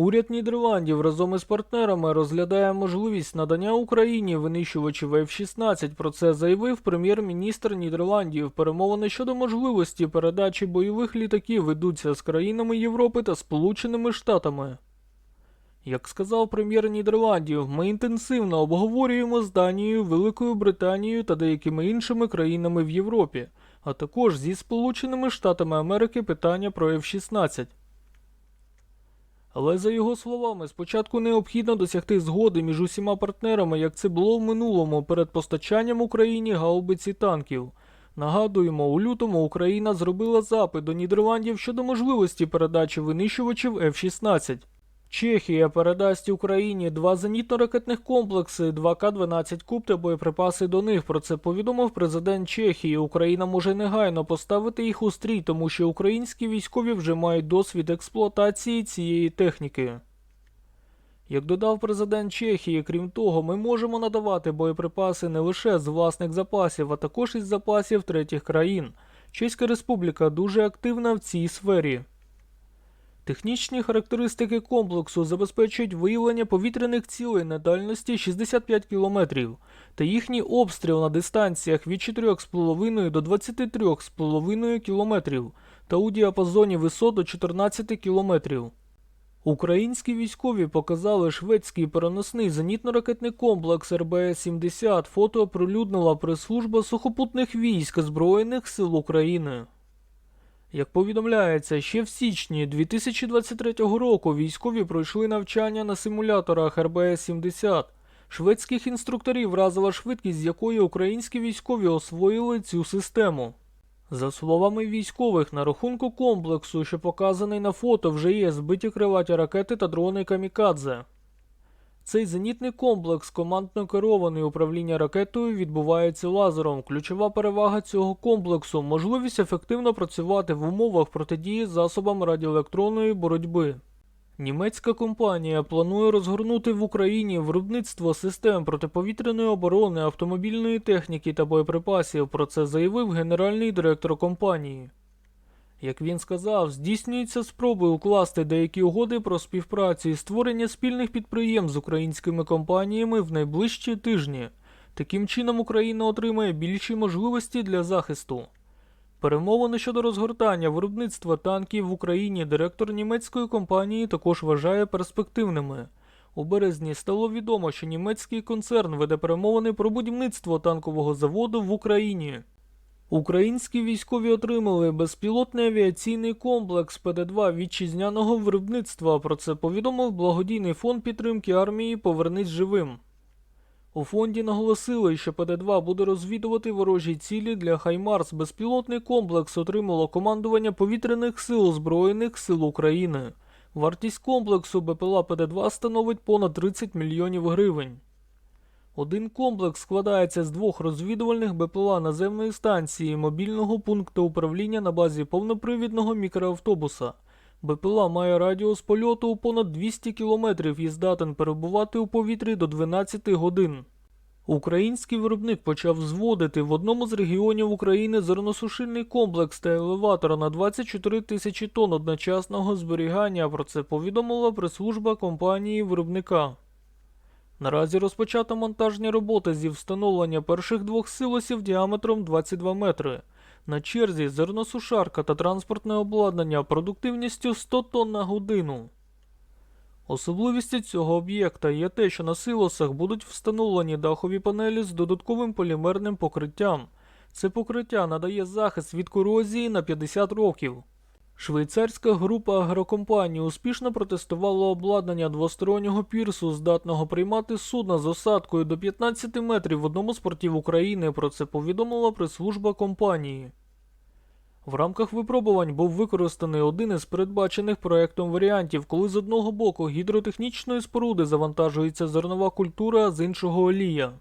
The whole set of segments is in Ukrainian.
Уряд Нідерландів разом із партнерами розглядає можливість надання Україні винищувачів F-16. Про це заявив прем'єр-міністр Нідерландів. Перемовини щодо можливості передачі бойових літаків ведуться з країнами Європи та Сполученими Штатами. Як сказав прем'єр Нідерландів, ми інтенсивно обговорюємо з Данією, Великою Британією та деякими іншими країнами в Європі, а також зі Сполученими Штатами Америки питання про F-16. Але за його словами, спочатку необхідно досягти згоди між усіма партнерами, як це було в минулому перед постачанням Україні гаубиці танків. Нагадуємо, у лютому Україна зробила запит до Нідерландів щодо можливості передачі винищувачів F-16. Чехія передасть Україні два зенітно-ракетних комплекси, 2К-12 Куб та боєприпаси до них. Про це повідомив президент Чехії. Україна може негайно поставити їх у стрій, тому що українські військові вже мають досвід експлуатації цієї техніки. Як додав президент Чехії, крім того, ми можемо надавати боєприпаси не лише з власних запасів, а також із запасів третіх країн. Чеська республіка дуже активна в цій сфері. Технічні характеристики комплексу забезпечують виявлення повітряних цілей на дальності 65 км та їхній обстріл на дистанціях від 4,5 до 23,5 км та у діапазоні висот до 14 км. Українські військові показали шведський переносний зенітно-ракетний комплекс РБС-70. Фото оприлюднила прес-служба сухопутних військ Збройних сил України. Як повідомляється, ще в січні 2023 року військові пройшли навчання на симуляторах РБС-70. Шведських інструкторів вразила швидкість, з якої українські військові освоїли цю систему. За словами військових, на рахунку комплексу, що показаний на фото, вже є збиті крилаті ракети та дрони Камікадзе. Цей зенітний комплекс, командно керований управління ракетою, відбувається лазером. Ключова перевага цього комплексу можливість ефективно працювати в умовах протидії засобам радіоелектронної боротьби. Німецька компанія планує розгорнути в Україні виробництво систем протиповітряної оборони, автомобільної техніки та боєприпасів. Про це заявив генеральний директор компанії. Як він сказав, здійснюються спроби укласти деякі угоди про співпрацю і створення спільних підприємств з українськими компаніями в найближчі тижні. Таким чином Україна отримає більші можливості для захисту. Перемовини щодо розгортання виробництва танків в Україні директор німецької компанії також вважає перспективними. У березні стало відомо, що німецький концерн веде перемовини про будівництво танкового заводу в Україні. Українські військові отримали безпілотний авіаційний комплекс ПД-2 вітчизняного виробництва. Про це повідомив благодійний фонд підтримки армії Повернись живим. У фонді наголосили, що ПД-2 буде розвідувати ворожі цілі для Хаймарс. Безпілотний комплекс отримало командування повітряних сил Збройних сил України. Вартість комплексу БПЛА ПД-2 становить понад 30 мільйонів гривень. Один комплекс складається з двох розвідувальних БПЛА наземної станції, мобільного пункту управління на базі повнопривідного мікроавтобуса. БПЛА має радіус польоту у понад 200 км і здатен перебувати у повітрі до 12 годин. Український виробник почав зводити в одному з регіонів України зерносушильний комплекс та елеватор на 24 тисячі тонн одночасного зберігання. Про це повідомила прес-служба компанії виробника. Наразі розпочато монтажні роботи зі встановлення перших двох силосів діаметром 22 метри. На черзі зерносушарка та транспортне обладнання продуктивністю 100 тонн на годину. Особливістю цього об'єкта є те, що на силосах будуть встановлені дахові панелі з додатковим полімерним покриттям. Це покриття надає захист від корозії на 50 років. Швейцарська група агрокомпаній успішно протестувала обладнання двостороннього пірсу, здатного приймати судна з осадкою до 15 метрів в одному з портів України. Про це повідомила прес-служба компанії. В рамках випробувань був використаний один із передбачених проектом варіантів, коли з одного боку гідротехнічної споруди завантажується зернова культура, а з іншого олія.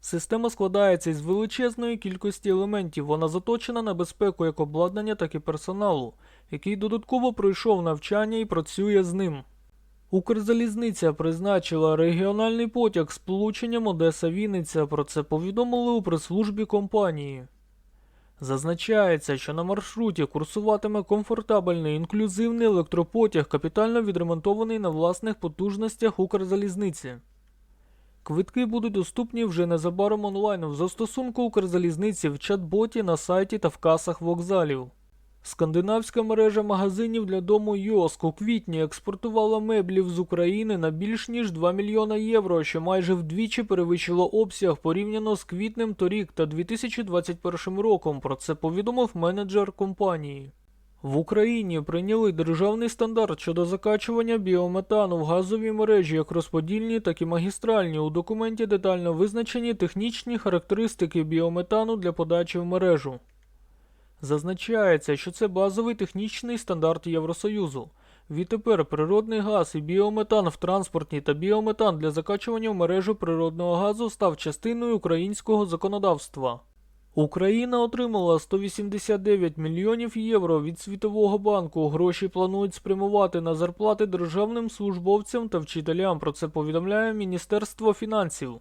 Система складається із величезної кількості елементів. Вона заточена на безпеку як обладнання, так і персоналу, який додатково пройшов навчання і працює з ним. Укрзалізниця призначила регіональний потяг з полученням Одеса-Вінниця. Про це повідомили у прес-службі компанії. Зазначається, що на маршруті курсуватиме комфортабельний інклюзивний електропотяг, капітально відремонтований на власних потужностях Укрзалізниці. Квитки будуть доступні вже незабаром онлайн в застосунку Укрзалізниці в чат-боті на сайті та в касах вокзалів. Скандинавська мережа магазинів для дому Йоск у квітні експортувала меблів з України на більш ніж 2 мільйона євро, що майже вдвічі перевищило обсяг порівняно з квітнем торік та 2021 роком. Про це повідомив менеджер компанії. В Україні прийняли державний стандарт щодо закачування біометану в газові мережі як розподільні, так і магістральні. У документі детально визначені технічні характеристики біометану для подачі в мережу. Зазначається, що це базовий технічний стандарт Євросоюзу. Відтепер природний газ і біометан в транспорті та біометан для закачування в мережу природного газу став частиною українського законодавства. Україна отримала 189 мільйонів євро від Світового банку. Гроші планують спрямувати на зарплати державним службовцям та вчителям. Про це повідомляє Міністерство фінансів.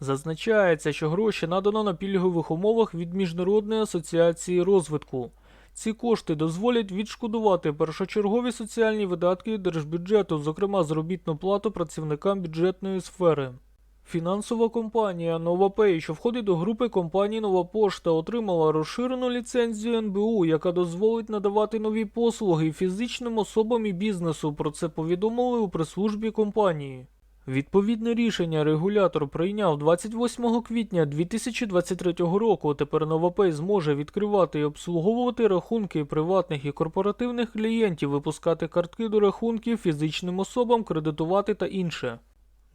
Зазначається, що гроші надано на пільгових умовах від Міжнародної асоціації розвитку. Ці кошти дозволять відшкодувати першочергові соціальні видатки держбюджету, зокрема заробітну плату працівникам бюджетної сфери. Фінансова компанія NovaPay, що входить до групи компаній Нова Пошта, отримала розширену ліцензію НБУ, яка дозволить надавати нові послуги фізичним особам і бізнесу. Про це повідомили у прес-службі компанії. Відповідне рішення регулятор прийняв 28 квітня 2023 року. Тепер NovaPay зможе відкривати і обслуговувати рахунки приватних і корпоративних клієнтів, випускати картки до рахунків фізичним особам, кредитувати та інше.